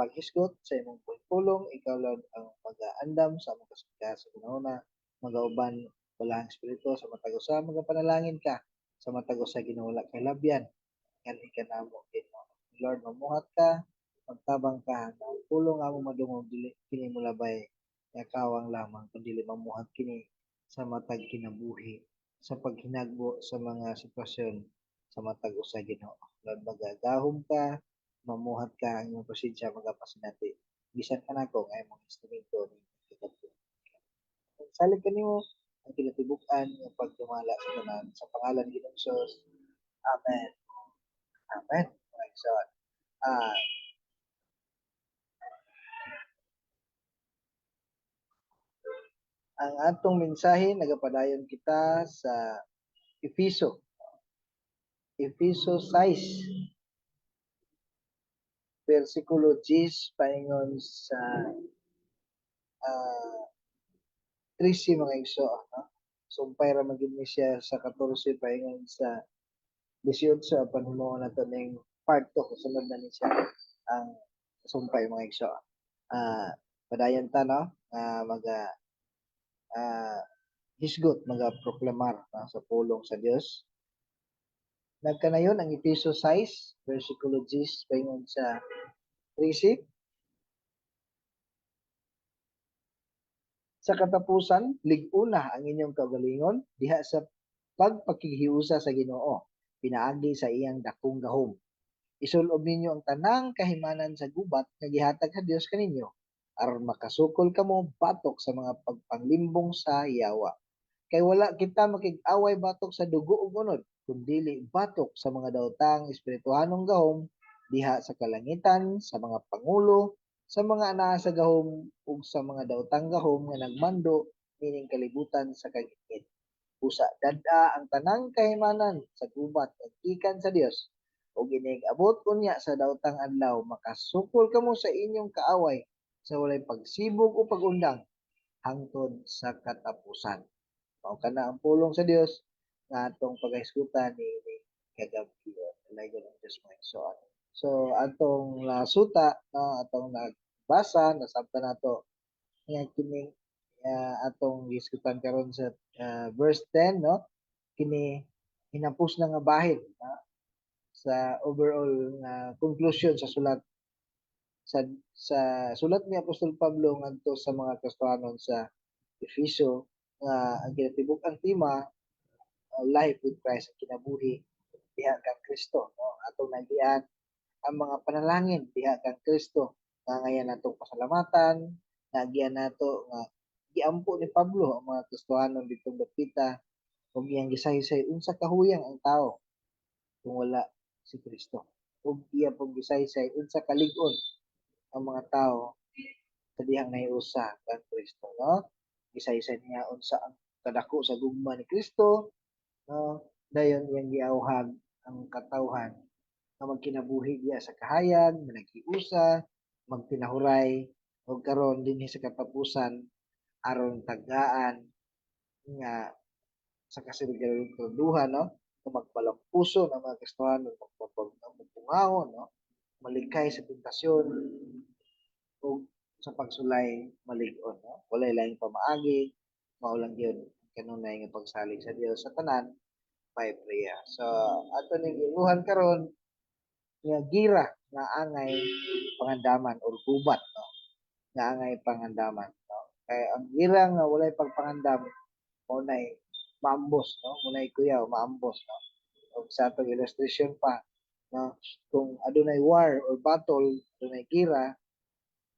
paghisgot sa imong pulong ikaw lang ang mag-aandam sa among kasugda sa ginuna magauban wala ang espiritu sa matag usa magapanalangin ka sa matag usa ginula kay labyan. Kan ikanamo Ginoo. Lord mamuhat ka magtabang ka na ang pulong amo madungog dili kini mo labay yakawang lamang kundi mamuhat kini sa matag kinabuhi sa paghinagbo sa mga sitwasyon sa matag usa Ginoo. Lord magagahom ka mamuhat ka ang imong presensya magapasinati bisan ka nako nga imong instrumento ni salig kanimo ang kinatibuk-an nga pagdumala sa tanan sa pangalan ni Hesus amen. Amen. Right so ah. Ang atong mensahe nagapadayon kita sa Episo. Episo 6 versikulo 10 paingon sa ah 13 mga igso no? sumpay ra magid ni siya sa 14 paingon sa 18 apan himuon nato ning part 2 kasunod na ni siya ang sumpay mga igso ah padayon ta no ah maga ah hisgot magaproklamar no? sa pulong sa Dios nagkanayon ang Episo 6 versikulo 10 paingon sa 13 sa katapusan lig-una ang inyong kagalingon diha sa pagpakighiusa sa Ginoo pinaagi sa iyang dakong gahom. Isulob ninyo ang tanang kahimanan sa gubat nga gihatag sa Dios kaninyo aron makasukol kamo batok sa mga pagpanglimbong sa yawa. Kay wala kita makig-away batok sa dugo ug unod kundili batok sa mga daotang espirituhanong gahom diha sa kalangitan sa mga pangulo sa mga anaa sa gahom ug sa mga daotang gahom nga nagmando nining kalibutan sa kagitgit usa dad-a ang tanang kahimanan sa gubat ug gikan sa Dios ug inig abot unya sa daotang adlaw makasukol kamo sa inyong kaaway sa walay pagsibog o pagundang hangtod sa katapusan. Mao kana ang pulong sa Dios nga atong paghisgutan ni, ni kagabi Elijah ng Diyos mga igsoon so atong nasuta no atong nagbasa nasabtan nato nga kini uh, atong gisgutan karon sa uh, verse 10 no kini hinapos na nga bahid no? sa overall nga conclusion sa sulat. Sa sa sulat ni Apostol Pablo ngadto sa mga Kristiyanon sa Efeso nga ang kinatibuk ang tema uh, life with Christ ang kinabuhi diha kang Kristo no? Atong nagian ang mga panalangin diha kang Kristo. Nga ngayon natong pasalamatan nagian nato nga giampo ni Pablo ang mga Kristiyanon ditong dapita ug iyang gisaysay unsa kahuyang ang tao kung wala si Kristo? Ug iya pong gisaysay unsa kalig-on ang mga tao sa dihang nahiusa kang Kristo no? Gisaysay niya unsa ang kadako sa gugma ni Kristo no dayon iyang giawhag ang katawhan nga magkinabuhi diya sa kahayag nga naghiusa magpinahuray ug karon dinhi sa katapusan aron tagaan nga sa kasiguraduhan no nga magpalampuso ng mga Kristohano magpapungahon no malikay sa tentasyon o sa pagsulay malig-on no. Walay laing pamaagi mao lang gyud kanunay nga pagsalig sa Dios sa tanan by prayer so ato ning iluhan karon nga gira nga angay pangandaman or gubat no? Nga angay pangandaman no? Kay ang gira nga walay pagpangandam mo nay maambos no? Mo nay kuyaw maambos no? Ug sa atong illustration pa no? Kung adunay war or battle adunay gira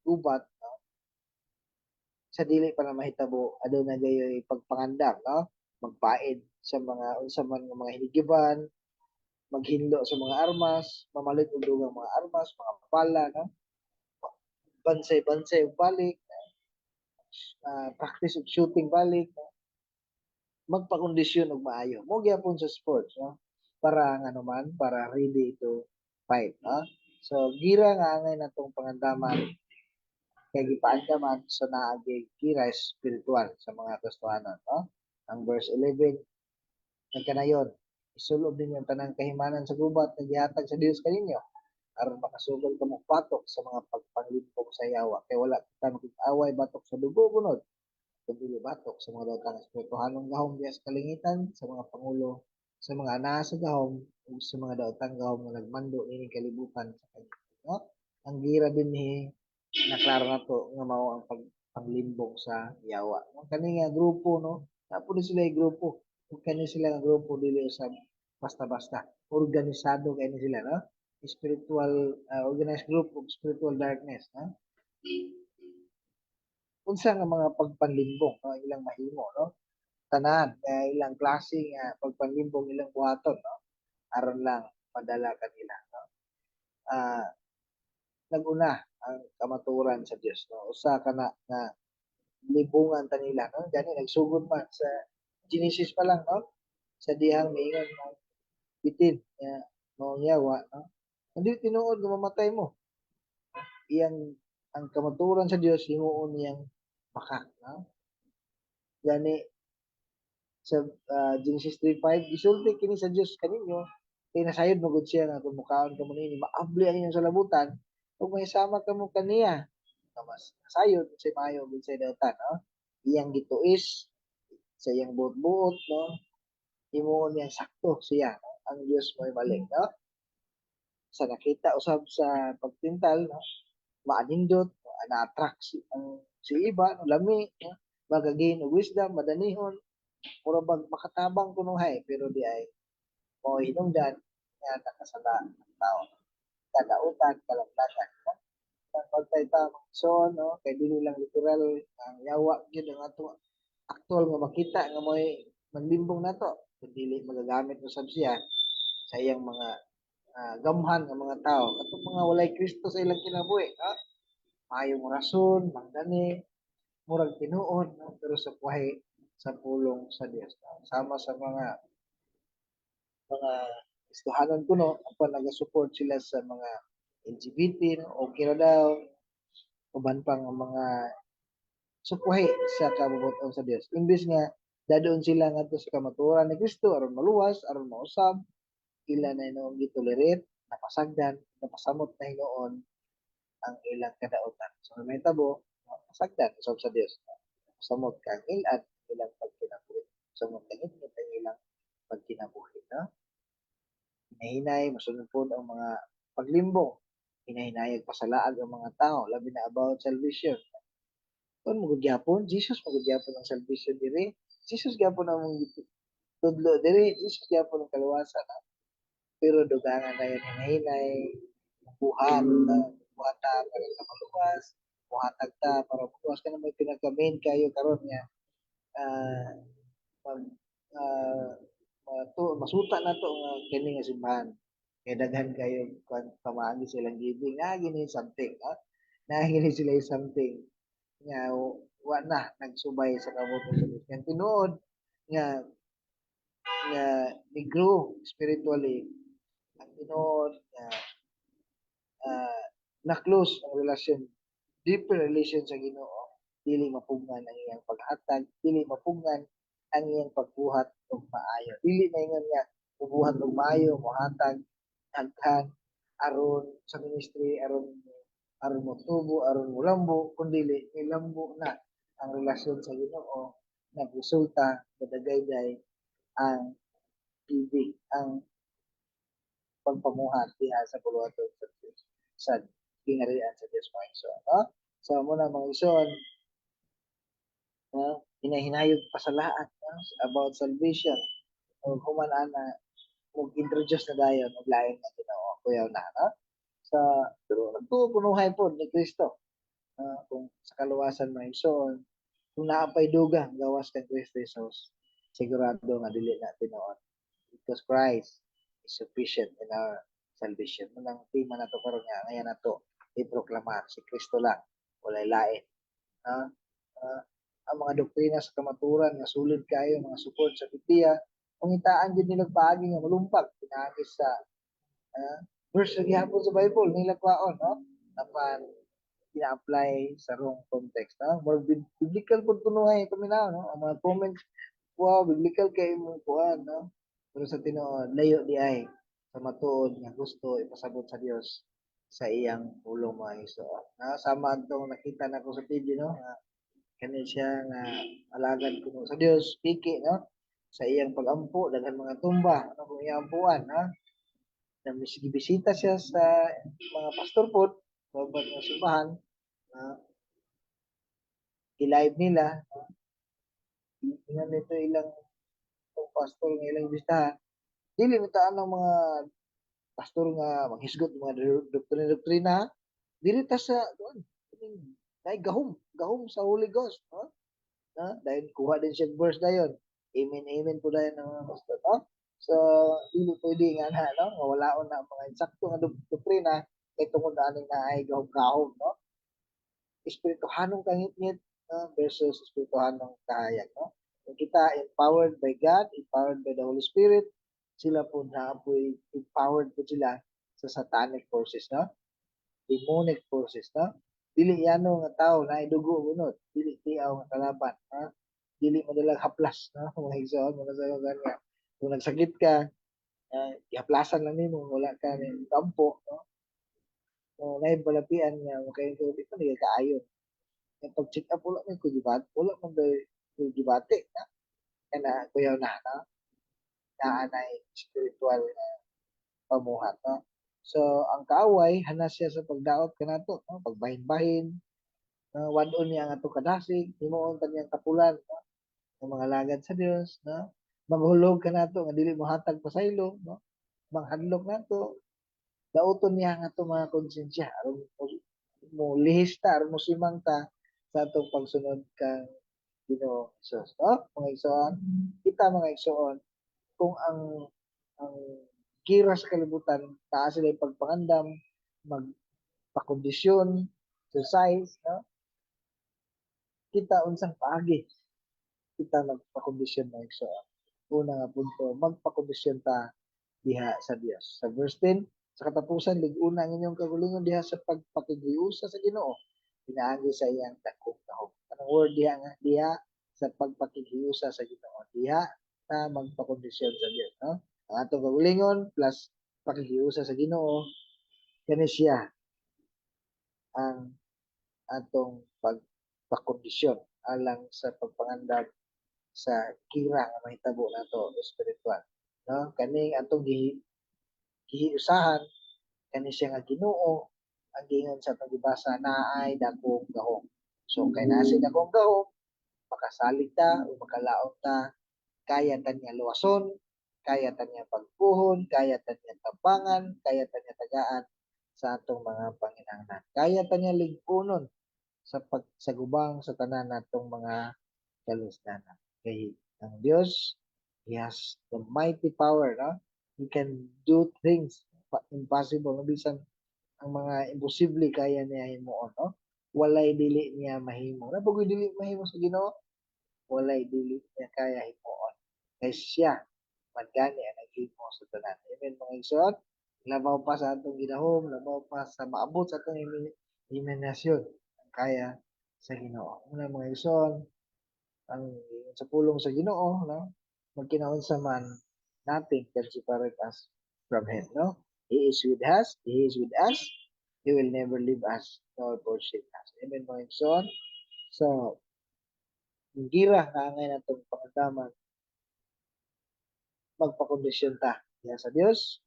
gubat no sa dili pa na mahitabo adunay gayoy pagpangandam no magpaid sa mga unsa man mga hinigiban maghinlo sa mga armas, mamalit og dugang mga armas, mga pala, no? Bansay-bansay og balik, uh, practice og shooting balik, no? magpakondisyon og maayo. Mo gyapon sa sports, no? Para nga naman, para ready to fight, no? So, gira nga angay natong pangandaman kay gipaandaman sa naagi gira spiritual sa mga Kristohanon, no? Ang verse 11 nagkanayon isulob ninyo ang tanang kahimanan sa gubat na gihatag sa Dios kaninyo aron makasugod kamo patok sa mga pagpang panglimpong sa yawa kay wala kita makig-away batok sa dugo kunod kundi batok sa mga daotang espirituhanong gahom diya sa kalingitan sa mga pangulo sa mga anaa sa gahom sa mga daotang gahom nga nagmando ini kalibutan sa kanya no ang gira dinhi na nato nga mao ang pag panglimbong sa yawa. No kani nga grupo no? Din sila grupo. Ug kani sila nga grupo dili usab basta-basta. Organisado kay sila no? Spiritual uh, organized group of spiritual darkness no? Unsa nga mga pagpanlimbong no? Ilang mahimo no? Tanan uh, ilang klase nga pagpanlimbong ilang buhaton no? Aron lang madala kanila no? Ah naguna ang kamaturan sa Dios no? Usa kana nga libungan ta nila no? Gani nagsugod man sa Genesis pa lang no? Sa dihang miingon ng bitin nga mao yawa no? Hindi tinuod nga mamatay mo. Iyang ang kamaturan sa Dios himuon niyang maka no? Gani sa uh, Genesis 3:5 gisulti kini sa Dios kaninyo kay nasayod mo gud siya nga kung mukaon ka mo nini maabli ang inyong salabutan ug may sama ka mo kaniya nga mas nasayod sa mayo gud sa datan no iyang gituis sa iyang buot-buot no himuon niyang sakto siya no? ang Dios mo'y balik no sa nakita usab sa pagtintal no maanindot no? na-attract si ang si iba no lami no? magagain og wisdom madanihon mura bag makatabang kuno hay pero di ay mo hinungdan nga nakasala ang tao kadautan kalaglagan no? pagtay ta so no? Kay dili lang literal ang yawa gyud ang ato actual nga makita nga mo'y manlimbong nato dili magagamit usab siya sa iyang mga uh, gamhan nga mga tao. Katong mga walay Kristo sa ilang kinabuhi no? Mayong rason mangdani murag tinuod no? pero sa buhay sa pulong sa Dios sama sa mga mga istuhanan ko no apan naga-support sila sa mga LGBT okay na daw uban pang mga supuhi sa kabubuton sa Dios imbis nga dadon sila ngadto sa kamaturan ni Kristo aron maluwas aron mausab ila na inoong gitolerate napasagdan napasamot na hinoon ang ilang kadautan so may tabo napasagdan usab sa Dios samot kang ilan ilang pagkinabuhi. Samot init ang ilang pagkinabuhi no hinahinay masunod po ang mga paglimbong. Hinahinayag pasalaag ang mga tao labi na about salvation. Kung magugyapon Jesus magugyapon ang salvation diri. Jesus gyapon ang tudlo diri. Jesus gyapon ang kaluwasan. Ha? pero dugangan na yan hinahinay buhat uh, buhata para ka maluwas buhatag ta para maluwas. Ka na may pinagka-main kayo karon nga uh, mag uh, matu, masuta na to nga kini nga simbahan. Kay daghan kayo kung pamaagi silang giving na gini something ha na gini sila something nga wa na nagsubay sa kabuto sa kaya tinuod nga nga ni-grow spiritually. Ang tinuod nga uh, na-close ang relasyon deeper relation sa Ginoo. Dili mapugnan ang iyang paghatag dili mapugnan ang iyang pagbuhat og maayo dili na ingon nga pagbuhat og maayo mohatag daghan aron sa ministry aron aron mo tubo aron mo lambo kundi ilambo na ang relasyon sa Ginoo nagresulta kadagayday ang ibig ang pagpamuhat diha sa puluhaton sa Diyos sa gingarian sa Diyos mga ison no? so muna mga ison no? hinahinayog pasalaat no? About salvation o human ana mag-introduce na dayon og lain nga Ginoo kuyaw na no? sa pero nagtuo punuhay po ni Kristo uh, kung sa kaluwasan mga ison kung naapay dugang gawas kang Kristo Jesus sigurado nga dili na tinuon because Christ is sufficient in our salvation. Munang tema na to karon nga ngayon na iproklamar si Kristo lang walay lain. Uh, uh, ang mga doktrina sa kamaturan nga sulod kayo mga support sa Biblia pangitaan jud nila paagi nga malumpag pinaagis sa uh, verse sa gihapon sa Bible nila kwaon no? Apan ina-apply sa wrong context no? More biblical pud kunuhay paminaw no? Ang mga comments wow biblical kay mo kuan no? Pero sa tinuod layo di ay sa matuod nga gusto ipasabot sa Dios sa iyang pulong mga igsoon. Na sama atong nakita nako sa video no, nga kani siya nga alagad kuno sa Dios, piki no, sa iyang pagampo daghan mga tumba ano kung iyang ampuan ha. Na bisita siya sa mga pastor pod, babat nga simbahan na i-live nila. Tingnan nito ilang pastor nga ilang bistahan. Dili mo taan ang mga pastor nga manghisgot mga doktrina doktrina. Dili ta sa doon. Dahil gahom, gahom sa Holy Ghost, no? Na dahil kuha din siya verse dayon. Amen, amen po dayon ng mga pastor, no? So, dili pwede nga na, no? Walaon na ang mga insakto nga dok- doktrina kay tungod na aning naay gahom-gahom, no? Espirituhanong kangit-ngit no? versus espirituhanong kahayag, no? Kung kita empowered by God, empowered by the Holy Spirit, sila po na po empowered po sila sa satanic forces, no? Demonic forces, no? Dili yano nga tao na idugo unod, dili tiaw nga kalaban, ha? Dili madalang haplas, no? Mga igsoon, mga sa nga. Kung nagsakit ka, uh, ihaplasan lang nimo wala ka ni kampo, no? So, na balapian nga kay ko di pa nila kaayon. Yung pag check up wala man ko gibat, wala man daw ko gibate, na? Kana kuyaw na, no? naanay spiritual na pamuhat no so ang kaaway hana siya sa pagdaot kanato no? Pagbahin-bahin. No wadon niya ang ato kadasig himuon kaniyang kapulan no? Ng mga lagad sa Dios no? Maghulog kanato nga dili mo hatag pasaylo no? Manghadlok nato dauton niya ang ato mga konsensya aron mo- lihista aron mo simang ta sa atong pagsunod kang Ginoo Jesus no? Mga igsoon kita mga igsoon kung ang ang gira sa kalibutan taas sila yung pagpangandam magpakondisyon exercise no? Kita unsang paagi kita magpakondisyon na so una nga punto magpakondisyon ta diha sa Dios sa verse 10 sa katapusan liguna ang inyong kagulingon diha sa pagpakighiusa sa Ginoo. Pinaagi sa iyang dakong tahong anong word diha nga? Diha sa pagpakighiusa sa Ginoo. Diha ta magpakondisyon sa Dios no ang atong kagulingon plus pakikiusa sa Ginoo kani siya ang atong pagpakondisyon alang sa pagpangandam sa kira nga mahitabo nato espiritual no? Kaning atong gihi gihiusahan kani siya nga Ginoo ang gingon sa pagbasa naay dakong gahom. So kay naa siya dakong gahom makasalig ta o makalaot ta kaya ta niya luwason kaya ta niya pagpuhon, kaya ta niya tabangan, kaya ta niya tagaan sa atong mga panginahanglan. Kaya ta niya ligpunon sa pagsagubang sa tanan natong mga kalusdanan. Kay ang Dios, He has the mighty power, no? He can do things impossible, bisan ang mga imposible kaya niya himuon, no? Walay dili niya mahimo. Na pag dili mahimo sa Ginoo, walay dili niya kaya himuon. Kay siya magani ang naghimo sa tanan. Amen mga igsoon. Labaw pa sa atong ginahom, labaw pa sa maabot sa atong imi- imahinasyon ang kaya sa Ginoo. Muna mga igsoon, ang sa pulong sa Ginoo, no? Magkinaon sa man, nothing can separate us from Him, no? He is with us, He is with us, He will never leave us nor forsake us. Amen mga igsoon. So, gira nga angay natong pangadaman magpakondisyon ta diha sa Dios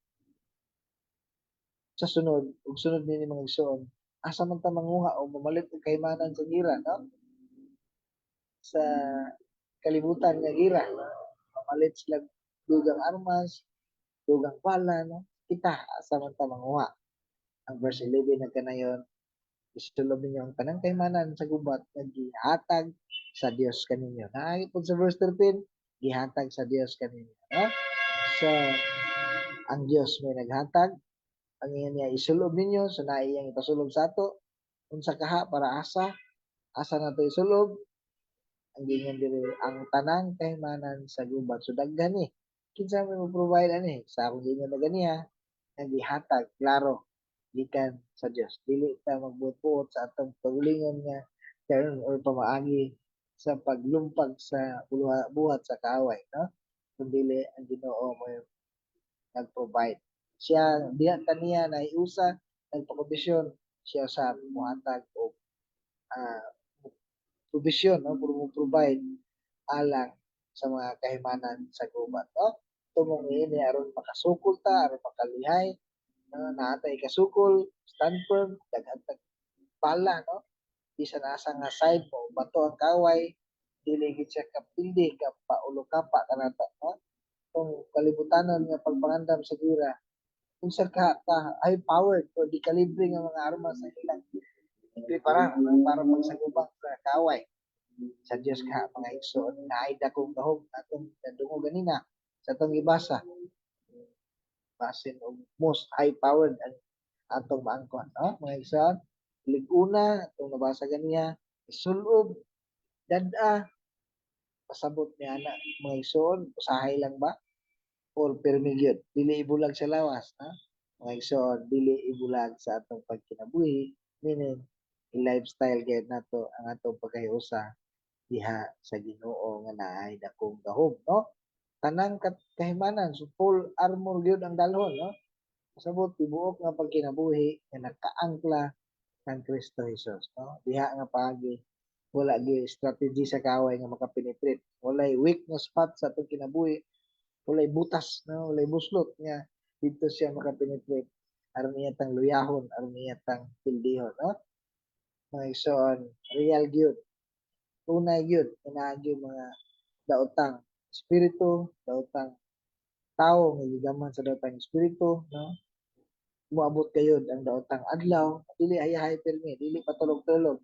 sa sunod ug sunod nini mga igsoon asa man ta manguha o mamalit og kaymanan sa gira no sa kalibutan nga gira mamalit sila dugang armas dugang bala no kita asa man ta manguha ang verse 11 nagkanayon isulob ninyo ang tanang kaymanan sa gubat nga gihatag sa Dios kaninyo. Naayot po sa verse 13, gihatag sa Dios kaninyo. No? So, ang Dios may naghatag, ang iyan niya isulob ninyo, so na iyang ipasulob sa ato, unsa kaha para asa, asa na to isulob, ang gingan diri ang tanang kaymanan sa gubat. So daghan ni. Kinsa may mo provide ani sa akong gingan na ganiya, nga gihatag klaro gikan sa Dios. Dili ta magbuot sa atong pagalingon nga karon or pamaagi sa paglumpag sa buhat sa kaaway, no? Kundi ang Ginoo mo nag-provide. Siya diha kaniya na iusa nagpakondisyon siya sa muhatag o ah, provision no? Pro provide alang sa mga kahimanan sa gubat no? Tumong ini aron makasukol ta aron makalihay no? Naatay kasukol stand firm daghan bala no? Bisan asa nga side mo bato ang kaway dili gid siya kapildi ka paulo kapa kanata no kung kalibutanon nga pagpangandam sa gira unsa ka ka high powered o di kalibre nga mga armas sa ilang prepara para pagsagubang sa kaway. Sa Dios ka mga igsoon na ay dakong gahom atong nadungog ganina sa atong ibasa. Basin og most high powered ang atong maangkon no mga igsoon liguna atong nabasa ganiya isulob dad-a pasabot ni ana mga igsoon usahay lang ba? Or permi gyud dili ibulag sa lawas ha? Mga igsoon dili ibulag sa atong pagkinabuhi. Meaning lifestyle gyud nato ang atong pagkahiusa diha sa Ginoo nga naay dakong gahom no? Tanang kahimanan so full armor gyud ang dalhon no? Pasabot tibuok nga pagkinabuhi nga nakaangkla kang Kristo Jesus no? Diha nga paagi wala gyud strategy sa kaway nga makapenetrate. Walay weak nga spot sa atong kinabuhi. Walay butas no? Walay buslot nga dito siya makapenetrate. Aron niya tang luyahon aron niya tang pildihon no? Mga igsoon real gyud tunay gyud inaan gyud mga daotang espiritu daotang tao nga gigaman sa daotang espiritu no? Moabot kayod ang daotang adlaw. Dili hayahay pirmi dili patulog-tulog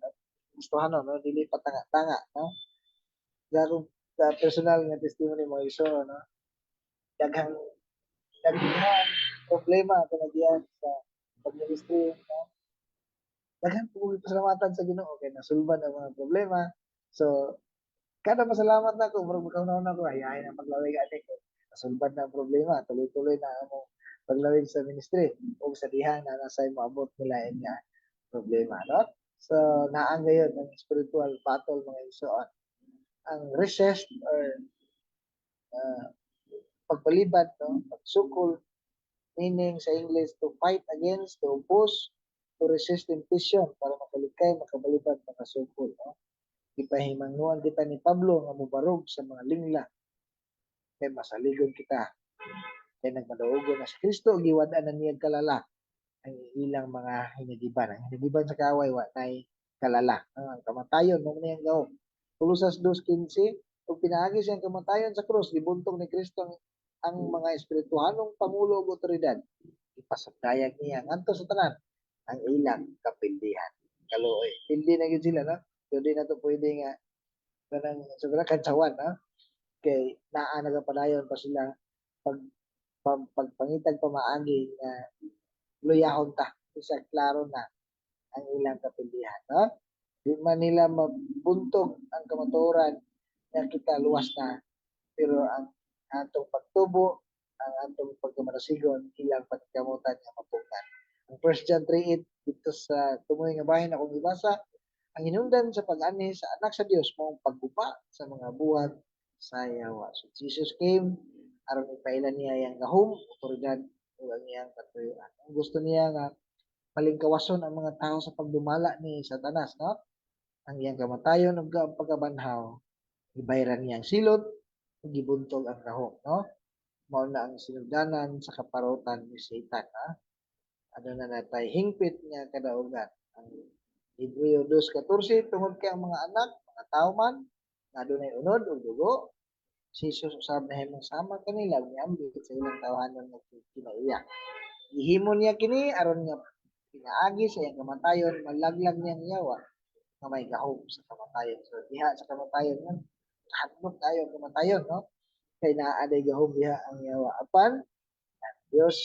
gustuhan no? Dili patanga-tanga no? Garong sa personal nga testimony mo iso no? Daghang daghang problema kana diyan sa pagministry no? Daghan po pasalamatan sa Ginoo kay nasulban ang mga problema. So kada pasalamat nako murag makauna na ko hayahay na paglawig ani ko. Nasulban na ang problema tuloy-tuloy na amo paglawig sa ministry. O sa dihang na nasay moabot nila nga problema no so naang gayon ang spiritual battle mga igsoon ang resist or uh, pagpalibad no? Pagsukol meaning sa English to fight against to oppose to resist temptation para makalikay makabalibad makasukol no? Ipahimangnuan kita ni Pablo nga mobarog sa mga lingla. Kay masaligon kita. Kay nagmadaugo na si Kristo giwad-an na niya kalala ang ilang mga hinagiban ang hinagiban sa kaway wa nay kalala. Ang kamatayon mo na yung gawom Tulusas 2.15 ug pinaagi siyang kamatayon sa krus gibuntong ni Kristo ang, mga espirituhanong pangulo ug otoridad. Ipasagdayag niya ngadto sa tanan ang ilang kapindihan. Kaluoy hindi na gyud sila no? So na to pwede nga kanang sobra kantsawan no? Kay naa nagapadayon pa sila pag pag, pagpangitag pamaagi nga luyahon ta isa klaro na ang ilang kapindihan no di man mabuntog ang kamatuoran nga kita luwas na pero ang atong pagtubo ang atong pagkamarasigon ilang pagkamutan nga mapukan ang 1 John 3:8 dito sa tumoy nga bahin akong ibasa ang hinungdan sa pag-ani sa anak sa Dios mao pagguba sa mga buhat sa yawa. So Jesus came aron ipailan niya yang gahom, otoridad ug ang iyang katuyuan. Ang gusto niya nga malingkawason ang mga tao sa pagdumala ni Satanas, no? Ang iyang kamatayon ug ang pagkabanhaw, ibayran niya ang silot ug gibuntog ang gahom, no? Mao na ang sinugdanan sa kaparotan ni Satan, ha? Ano na natay hingpit nga kadaugan. Ang Hebreo 2.14, tungod kay ang mga anak, mga tao man, na dunay unod o dugo, si Jesus usab na himong sama kanila miambit sa ilang tawhanon nga kinaiya. Ihimo niya kini aron nga pinaagi sa iyang kamatayon, malaglag niya ang yawa nga may gahom sa kamatayon. So diha sa kamatayon man, hadlok tayo kamatayon, no? Kay naaday gahom diha ang yawa. Apan, ang Diyos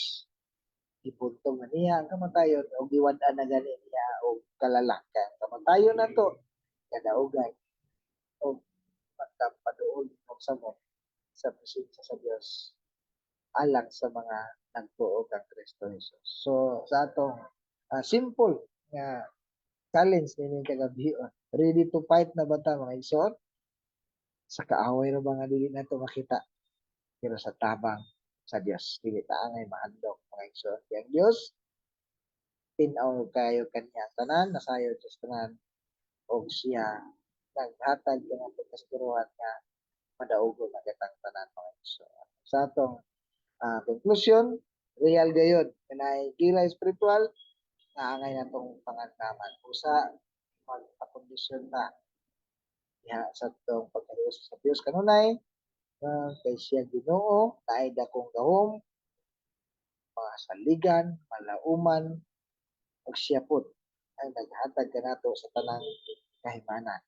ipuntong niya ang kamatayon o giwad-an na gani niya o kalalak ka ang kamatayon na to kadaugan o pagkapadoon ng samo sa presensya sa Dios alang sa mga nagtuo kang Kristo Jesus. So sa atong uh, simple nga challenge nining kagabi ready to fight na ba ta mga igsoon sa kaaway ra ba nga dili nato makita? Pero sa tabang sa Dios dili ta angay mahadlok mga igsoon yang Dios tinaw kayo kanya tanan nasayo sa tanan og siya naghatag ka ng pagkasiguruhan nga madaugo na kitang tanan mga iso. Sa atong ah, conclusion, real gayud kanay gila spiritual naangay na tong pangandaman. Usa magpakondisyon ta diha sa tong pagkayos sa Dios kanunay nga kay siya Ginoo naay dakong gahom mga saligan, malauman, ug siya pud. Ay naghatag kanato sa tanang kahimanan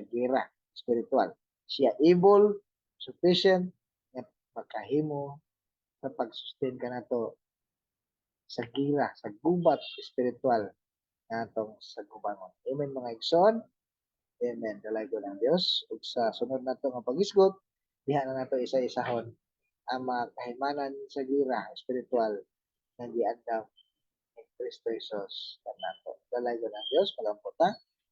sa gira spiritual. Siya able, sufficient nga makahimo sa pag-sustain kanato sa gira, sa gubat spiritual natong sa gubangon. Amen mga igsoon. Amen. Dalay ko ng Dios. Ug sa sunod nato nga pag-isgot, diha na nato isa-isahon ang mga kahimanan sa gira spiritual nga giandam ni Kristo Jesus. Dalay ko ng Dios, magamputa.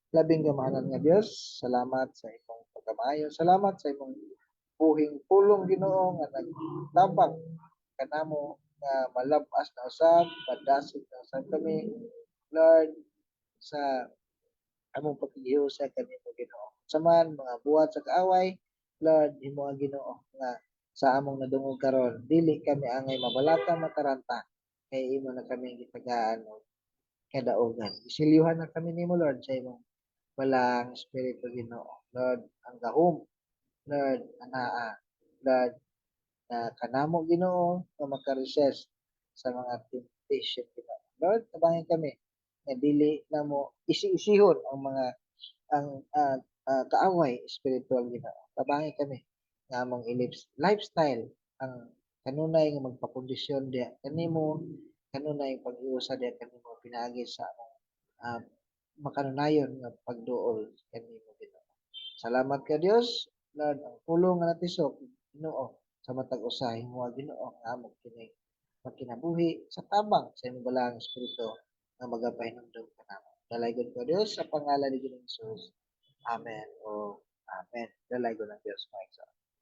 Labing gamahanan nga Dios, salamat sa imong pagkamayo. Salamat sa imong buhing pulong Ginoo nga nagtabang kanamo nga malabas na usab, padasig na usab kami. Lord, sa among paghihiusa kanimo Ginoo. Saman mga buhat sa kaaway, Lord, himo ang Ginoo nga sa among nadungog karon dili kami angay mabalata mataranta kay imo na kami gitagaan og kadaogan. Isilyuhan na kami nimo Lord sa imong walang espiritu Ginoo. Lord, ang gahom, Lord, anaa, Lord, na kanamo Ginoo nga makaresist sa mga temptation Ginoo. Lord, tabangin kami nga dili na mo isi-isihon ang mga ang ah, ah, kaaway spiritual Ginoo. Tabangin kami nga among lifestyle ang kanunay nga magpakondisyon diya kanimo kanunay pag-iusa diya kanimo pinaagi sa among ah, makanunayon nga pagduol kanimo Ginoo. Salamat ka Dios, Lord, ang pulong nga natisok Ginoo sa matag usa himo Ginoo nga among kini magkinabuhi sa tabang sa imong balang espiritu nga magapahinumdum kanamo. Dalaygon ko Dios sa pangalan ni Ginoong Jesus. Amen o Amen. Dalaygon ng Dios mga.